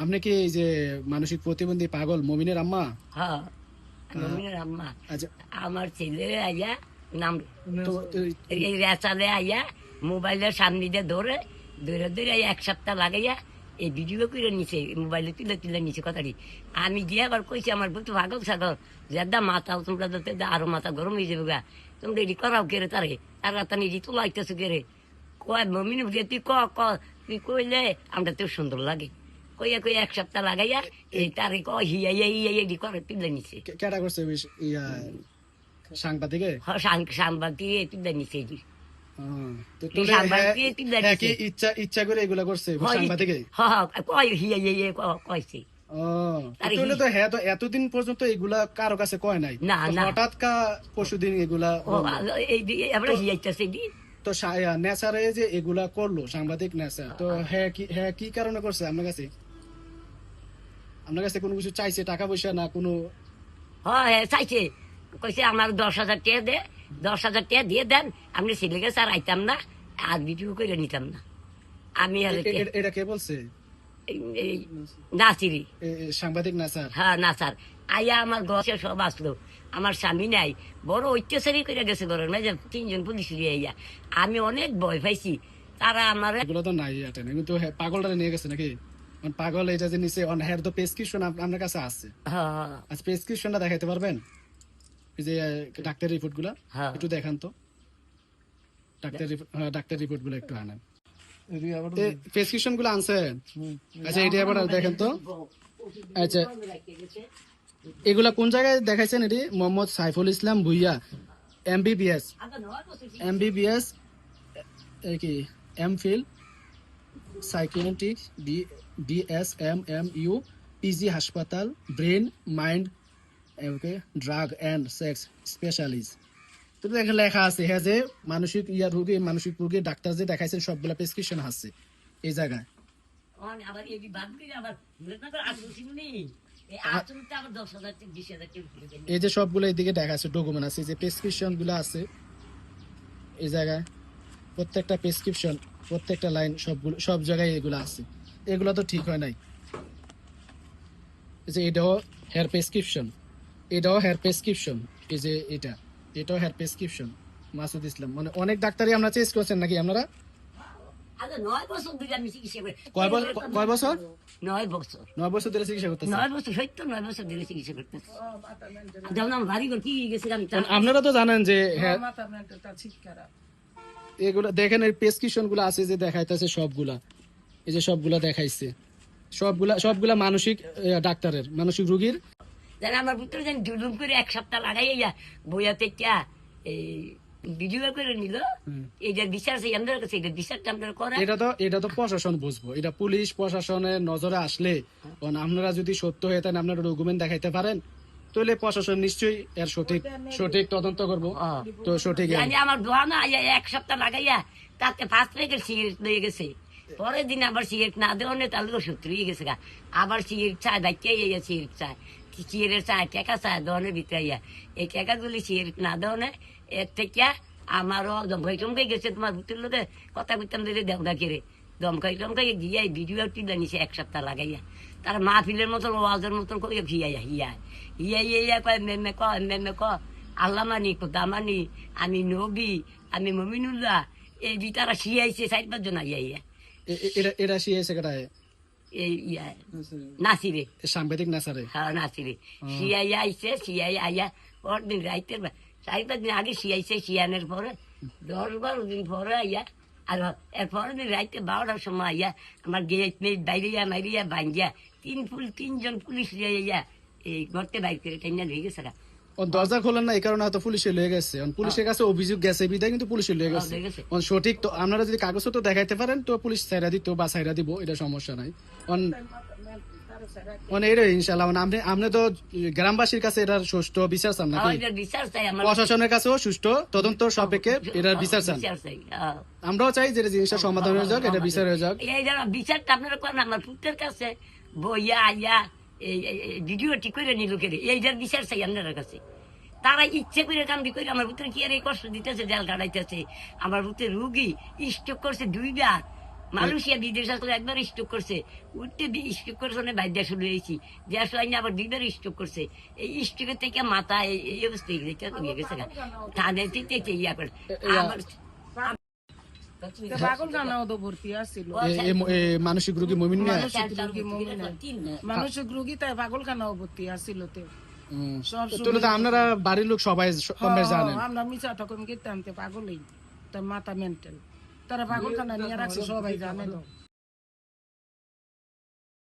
আপনি কি এই যে মানসিক প্রতিবন্ধী পাগল মমিনের আম্মা? হ্যাঁ মমিনের আম্মা। আচ্ছা। আমার ছেলে আইয়া নাম রেচালে আইয়া মোবাইলের সামনে দিয়ে ধরে ধরে ধরে এক সপ্তাহ লাগাইয়া এই ভিডিও করে নিছে মোবাইলে তুলে তুলে নিছে কথাটি। আমি গিয়ে আবার কইছি আমার বুঝতে পাগল ছাগল। যেদা মাথা তোমরা যাতে আরও মাথা গরম হয়ে যাবে গা। তোমরা এটি করাও কেরে তারে? আর রাতা নিজে তোলা আইতেছো কেরে কয় মমিন তুই ক ক তুই কইলে আমরা তো সুন্দর লাগে। কইয়া কইয়া এক সপ্তাহ লাগাইয়া এই তারে ক হিয়া হিয়া হিয়া এটি করে তুলে নিছে। কে- করছে ইয়া সাংবাদিকে? সাংবাদিক তুলে নিছে এটি। হ্যাঁ, তো সাংবাদিকে তুলে কি ইচ্ছা ইচ্ছা করে এগুলা করছে সাংবাদিকে? হ্যাঁ কয় হিয়া কইছে ও আরে তাহলে হি- তো হ্যাঁ তো এতদিন পর্যন্ত এগুলা কারও কাছে কয় নাই? না, হঠাৎ কা পরশুদিন এগুলা তো নেচারে যে এগুলা করল সাংবাদিক নেচার তো হ্যাঁ কি হ্যাঁ কি কারণে করছে আপনার কাছে? আপনার কাছে কোনো কিছু চাইছে টাকা পয়সা না কোনো? হ্যাঁ চাইছে। কইছে আমার দশ হাজার টাকা দে দশ হাজার টাকা দিয়ে দেন আপনি ছেলেকে স্যার আইতাম না আর ভিডিও করে নিতাম না। আমি আর এটা কে বলছে? এ সাংবাদিক নেচার হ্যাঁ না স্যার। আইয়া আমার গছে সব আসলো। আমার স্বামী নাই। বড় অত্যাচারই করে গেছে ঘরের তিনজন পুলিশ আইয়া। আমি অনেক ভয় পাইছি। তারা আমার এগুলো তো নাই হ্যাঁ, পাগলটা নিয়ে গেছে নাকি? পাগল এটা যে নিচে অন হ্যার তো প্রেসক্রিপশন আপনার কাছে আছে? হ্যাঁ। আচ্ছা প্রেসক্রিপশনটা দেখাইতে পারবেন? এই যে ডাক্তার রিপোর্টগুলা হ্যাঁ। একটু দেখান তো। ডাক্তার রিপোর্ট ডাক্তার রিপোর্টগুলো একটু আনেন। প্রেসক্রিপশনগুলো আনছেন আচ্ছা এটা আবার দেখেন তো। আচ্ছা। এগুলা কোন জায়গায় দেখাইছেন এটি? মোহাম্মদ সাইফুল ইসলাম ভুইয়া। এমবিবিএস এমবিবিএস কি? M phil psychiatric B BS M M U PG হাসপাতাল brain mind okay drug and sex specialist. তো এখানে লেখা আছে হ্যাঁ যে মানসিক ইয়া রোগী মানসিক রোগী ডাক্তার যে দেখাইছেন সবগুলা প্রেসক্রিপশন আছে এই জায়গায়। এই যে সবগুলো এদিকে দেখা আছে ডকুমেন্ট আছে যে প্রেসক্রিপশনগুলো আছে এই জায়গায় প্রত্যেকটা প্রেসক্রিপশন প্রত্যেকটা লাইন সবগুলো সব জায়গায় এগুলো আছে। এগুলো তো ঠিক হয় নাই। এই যে এটাও হেয়ার প্রেসক্রিপশন এটাও হেয়ার প্রেসক্রিপশন এই যে এটা এটাও হেয়ার প্রেসক্রিপশন মাসুদ ইসলাম মানে অনেক ডাক্তারই আমরা চেস করছেন নাকি আপনারা? নয় বছর ধরে আমি চিকিৎসা করি। কয় বছর নয় বছর? নয় বছর। ধরে চিকিৎসা করতেছেন? নয় বছর সত্য নয় বছর ধরে চিকিৎসা করতেছি। যেমন আমার বাড়ি ঘর কি গেছে আপনারা তো জানেন যে হ্যাঁ এগুলো দেখেন এই প্রেসক্রিপশনগুলো আছে যে দেখাইতেছে সবগুলা। এই যে সবগুলা দেখাইছে। সবগুলা সবগুলা মানসিক ডাক্তারের মানসিক রোগীর। যেন আমার ভিতরে যেন জুলুম করে এক সপ্তাহ লাগাইয়া বইয়াতে ক্যা এই ভিডিও করে নিল। এই বিচার সেই আমাদের কাছে এটা বিচারটা আমরা করে এটা তো এটা তো প্রশাসন বুঝব। এটা পুলিশ প্রশাসনের নজরে আসলে আপনারা যদি সত্য হয়ে থাকেন আপনারা ডকুমেন্ট দেখাইতে পারেন। তাহলে প্রশাসন নিশ্চয়ই এর সঠিক সঠিক তদন্ত করব। হ্যাঁ। তো সঠিক আমার আইয়া এক সপ্তাহ লাগাইয়া তাতে ফার্স্ট প্যাকেট সিগারেট লয়ে গেছে। পরের দিন আবার সিগারেট না দেওয়া নেই তাহলে সত্যি হয়ে গেছে গা। আবার সিগারেট চায় বাইকে ইয়া সিগারেট চায়। সিগারেট চায় টেকা চায় দোয়ানের ভিতরে ইয়া এই টেকাগুলি সিগারেট না দেওয়া নেই এর থেকে আমারও দমকাই টমকাই গেছে তোমার ভিতর লোকে কথা কইতাম দিলে দেও না কেড়ে দমকাই টমকাই গিয়া ভিডিও টিলা নিছে এক সপ্তাহ লাগাইয়া। তার মাহফিলের মতন ওয়াজের মতন করে হিয়া হিয়া হিয়া হিয়া হিয়া কয় মেমে ক মেমে ক আল্লাহ মানি খোদা মানি আমি নবী আমি মমিনুল্লাহ এই বিতারা শিয়াইছে চার পাঁচজন আইয়া ইয়া এই ইয়া নাসিরে। সাংবাদিক না হ্যাঁ নাসিরে। শিয়াই আইছে শিয়াই আইয়া পরদিন রাইতের বা- চার পাঁচ দিন আগে শিয়াইছে শিয়ানের পরে দশ বারো দিন পরে আইয়া আর এর পরের দিন রাইতে বারোটার সময় আইয়া আমার গেট মেয়ে বাইরিয়া মাইরিয়া ভাঙ্গিয়া তিন ফুল, তিনজন পুলিশ এই ঘরতে বাইক করে ঠান্ডা হয়ে গেছে দরজা খোলেন না এই কারণে হয়তো পুলিশে লয়ে গেছে। পুলিশের কাছে অভিযোগ গেছে বিদায় কিন্তু পুলিশে লয়ে গেছে। লয়ে গেছে। সঠিক তো আপনারা যদি কাগজপত্র দেখাইতে পারেন তো পুলিশ দিত বা দিব এটা সমস্যা নাই। আপনি আপনি তো গ্রামবাসীর কাছে এটার সুষ্ঠু বিচার চান নাকি? প্রশাসনের কাছেও সুষ্ঠু তদন্ত সাপেক্ষে এটার বিচার চান। হ্যাঁ। আমরাও চাই যে জিনিসটা সমাধান হয়ে যাক এটা বিচার হয়ে যাক। বিচারটা আপনারা করেন আমার পুত্রের কাছে বইয়া আইয়া এই ভিডিও ঠিক করে নিল কেড়ে এই যার বিচার চাই আপনার কাছে। তারা ইচ্ছে করে কামড়ি করে আমার পুত্র কি আর এই কষ্ট দিতেছে জাল কাটাইতেছে? আমার পুত্রের রুগী স্ট্রোক করছে দুইবার। মালয়েশিয়া বিদেশ আসলে একবার স্ট্রোক করছে। উঠতে স্ট্রোক করছে অনেক বাইদ্যা শুরু হয়েছি। যে আসলে আবার দুইবার স্ট্রোক করছে। এই স্ট্রোকের থেকে মাথা এই এই অবস্থা হয়ে গেছে। তাদের থেকে ইয়া করে? আবার মানসিক রোগী মমিন মানসিক রোগী মমিনা মানসিক রোগী তাই পাগলখানাও ভর্তি আছিল তো সব আপনারা বাড়ির লোক সবাই জানেন। আমরা মিছা ঠকম গেতাম পাগলই। তার মাথা মেন্টাল তারা পাগলখানা নিয়ে রাখছে সবাই জানে তো।